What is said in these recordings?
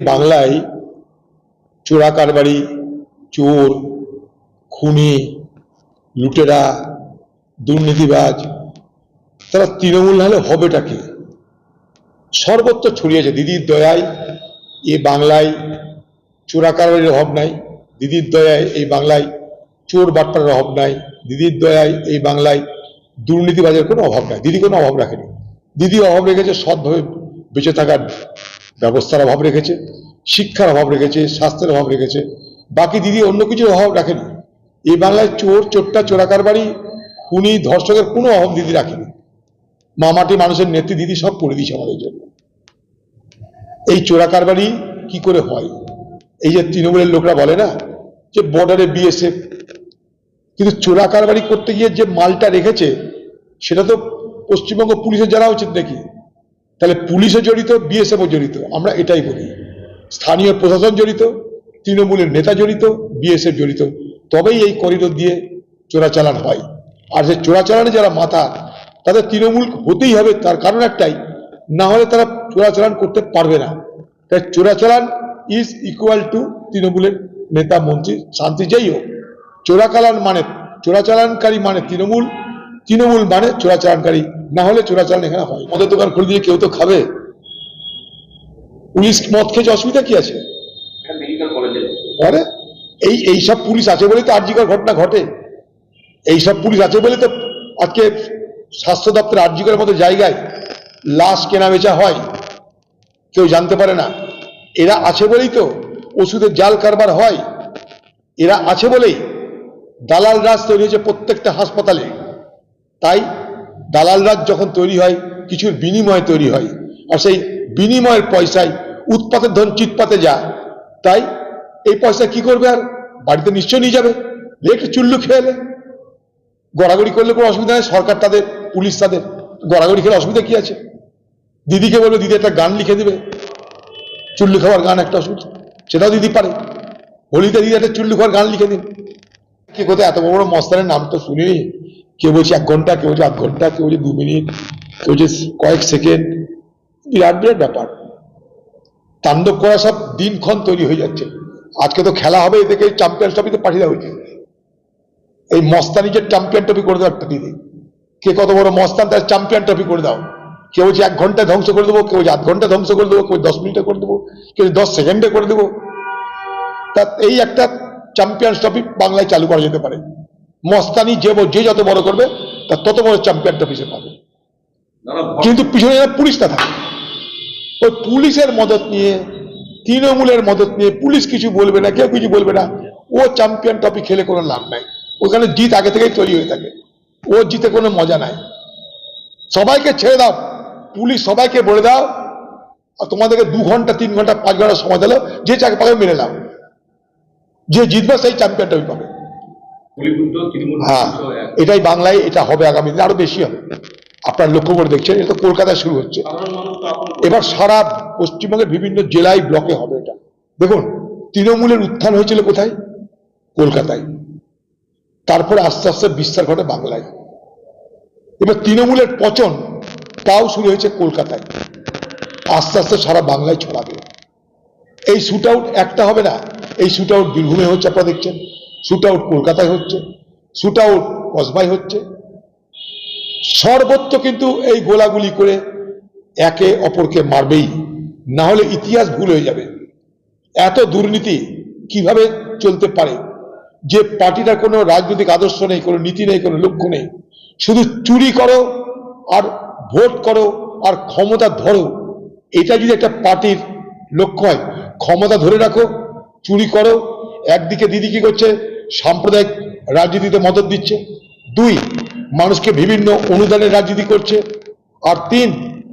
বাংলায় চোরা কারবারি, চোর, খুনি, লুটেরা, দুর্নীতিবাজ, তারা তৃণমূল হলে হবেটা কি? সর্বত্র ছড়িয়েছে দিদির দয়ায় এ বাংলায় চোরা কারবারির অভাব নাই। দিদির দয়ায় এই বাংলায় চোর বাটপারের অভাব নাই। দিদির দয়ায় এই বাংলায় দুর্নীতিবাজের কোনো অভাব নাই। দিদি কোনো অভাব রাখেনি। দিদি অভাব রেখেছে সৎভাবে বেঁচে থাকার ব্যবস্থার অভাব রেখেছে, শিক্ষার অভাব রেখেছে, স্বাস্থ্যের অভাব রেখেছে। বাকি দিদি অন্য কিছুর অভাব রাখেনি। এই বাংলায় চোর, চোরটা, চোরাকার বাড়ি, খুনি, ধর্ষকের কোনো অভাব দিদি রাখেনি। মামাটি মানুষের নেত্রী দিদি সব করে দিয়েছে আমাদের জন্য। এই চোরাকার বাড়ি কি করে হয়? এই যে তৃণমূলের লোকরা বলে না যে বর্ডারে বিএসএফ কিন্তু চোরা কারবারি করতে গিয়ে যে মালটা রেখেছে, সেটা তো পশ্চিমবঙ্গ পুলিশের জানা উচিত নাকি? তাহলে পুলিশও জড়িত বিএসএফও জড়িত, আমরা এটাই বলি। স্থানীয় প্রশাসন জড়িত, তৃণমূলের নেতা জড়িত বিএসএফ জড়িত, তবেই এই করিডোর দিয়ে চোরাচালান হয়। আর যে চোরাচালানে যারা মাথা, তাদের তৃণমূল হতেই হবে, তার কারণ একটাই, না হলে তারা চোরাচালান করতে পারবে না। তাই চোরাচালান ইজ ইকুয়াল টু তৃণমূলের নেতা মন্ত্রী শান্তি যাই হোক। চোরাচালান মানে চোরাচালানকারী মানে তৃণমূল তৃণমূল মানে চোরাচালানকারী। না হলে চোরাচালান এখানে হয়। মদের দোকান খুলে দিয়ে কেউ তো খাবে। পুলিশ মদ খেয়েছে অসুবিধা কি আছে? এই এই সব পুলিশ আছে বলেই তো আর্জিকর ঘটনা ঘটে। এই সব পুলিশ আছে বলে তো আজকে স্বাস্থ্য দপ্তর আর্জিকরের মতো জায়গায় লাশ কেনা বেচা হয়। কেউ জানতে পারে না। এরা আছে বলেই তো ওষুধের জাল কারবার হয়। এরা আছে বলেই দালাল রাজ তৈরি হয়েছে প্রত্যেকটা হাসপাতালে। তাই দালাল রাজ যখন তৈরি হয়, কিছুর বিনিময়ে তৈরি হয় আর সেই বিনিময়ের পয়সায় উৎপাতের ধন চিৎপাতে যা তাই এই পয়সা কি করবে আর বাড়িতে নিশ্চয় নিয়ে যাবে? একটু চুল্লু খেয়ে গড়াগড়ি করলে কোনো অসুবিধা নেই, সরকার তাদের, পুলিশ তাদের, গড়াগড়ি খেলে অসুবিধা কি আছে? দিদিকে বলবে, দিদি একটা গান লিখে দিবে। চুল্লু খাওয়ার গান একটা ওষুধ সেটাও দিদি পারে। হোলিতে দিদি একটা চুল্লু খাওয়ার গান লিখে দিন। কে কোথায় এত বড় বড় মস্তানের নাম তো শুনিনি। কেউ বলছে এক ঘণ্টা, কেউ বলছে আধ ঘণ্টা, কেউ বলছে দু মিনিট, কেউ বলছে কয়েক সেকেন্ড। বিরাট বিরাট ব্যাপার। তাণ্ডব করা সব দিনক্ষণ তৈরি হয়ে যাচ্ছে। আজকে তো খেলা হবে, এদেরকে চ্যাম্পিয়ন্স ট্রফিতে পাঠিয়ে দেওয়া হয়েছে। এই মস্তানি যে চ্যাম্পিয়ন ট্রফি করে দাও একটা দিদি কে কত বড় মস্তান, তার চ্যাম্পিয়ন ট্রফি করে দাও। কেউ বলছে এক ঘন্টায় ধ্বংস করে দেবো, কেউ আধ ঘণ্টা ধ্বংস করে দেবো, কেউ দশ মিনিটে করে দেবো, কেউ দশ সেকেন্ডে করে দেবো। তা এই একটা চ্যাম্পিয়ন্স ট্রফি বাংলায় চালু করা যেতে পারে। মস্তানি যে যে যত বড় করবে তার তত বড় চ্যাম্পিয়ন ট্রফি পাবে। কিন্তু পিছনে যেন পুলিশটা থাকে। ওই পুলিশের মদত নিয়ে তৃণমূলের মদত নিয়ে পুলিশ কিছু বলবে না কেউ কিছু বলবে না। ও চ্যাম্পিয়ন ট্রফি খেলে কোনো লাভ নাই। ওখানে জিত আগে থেকেই তৈরি হয়ে থাকে। ও জিতে কোনো মজা নাই। সবাইকে ছেড়ে দাও। পুলিশ সবাইকে বলে দাও। আর তোমাদেরকে দু ঘণ্টা তিন ঘণ্টা পাঁচ ঘণ্টা সময় দিলো। যে চাকে পাবে মেরে নাও। যে জিতবে সেই চ্যাম্পিয়ন ট্রফি পাবে। হ্যাঁ এটাই বাংলায় এটা হবে আগামী দিনে। আরও বেশি হবে। আপনারা লক্ষ্য করে দেখছেন এটা তো কলকাতায় শুরু হচ্ছে। এবার সারা পশ্চিমবঙ্গের বিভিন্ন জেলায় ব্লকে হবে এটা। দেখুন তৃণমূলের উত্থান হয়েছিল কোথায়? কলকাতায়। তারপরে আস্তে আস্তে বিস্তার ঘটে বাংলায়। এবার তৃণমূলের পচন তাও শুরু হয়েছে কলকাতায়। আস্তে আস্তে সারা বাংলায় ছড়াবে। এই আউট একটা হবে না এই শুট আউট বীরভূমে হচ্ছে আপনারা দেখছেন। শুট আউট কলকাতায় হচ্ছে শুট আউট কসবায় হচ্ছে। সর্বত্র কিন্তু এই গোলাগুলি করে একে অপরকে মারবেই, না হলে ইতিহাস ভুল হয়ে যাবে। এত দুর্নীতি কীভাবে চলতে পারে? যে পার্টিটার কোনো রাজনৈতিক আদর্শ নেই, কোনো নীতি নেই, কোনো লক্ষ্য নেই, শুধু চুরি করো আর ভোট করো আর ক্ষমতা ধরো, এটা যদি একটা পার্টির লক্ষ্য হয়, ক্ষমতা ধরে রাখো, চুরি করো, একদিকে দিদি কি করছে সাম্প্রদায়িক রাজনীতিতে মদত দিচ্ছে। দুই, মানুষকে বিভিন্ন অনুদানের রাজনীতি করছে। আর তিন,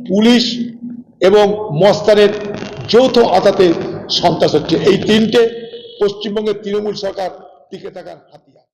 পুলিশ এবং মস্তানের যৌথ আতাতে সন্ত্রাস হচ্ছে। এই তিনটে পশ্চিমবঙ্গের তৃণমূল সরকার টিকে থাকার হাতিয়ার।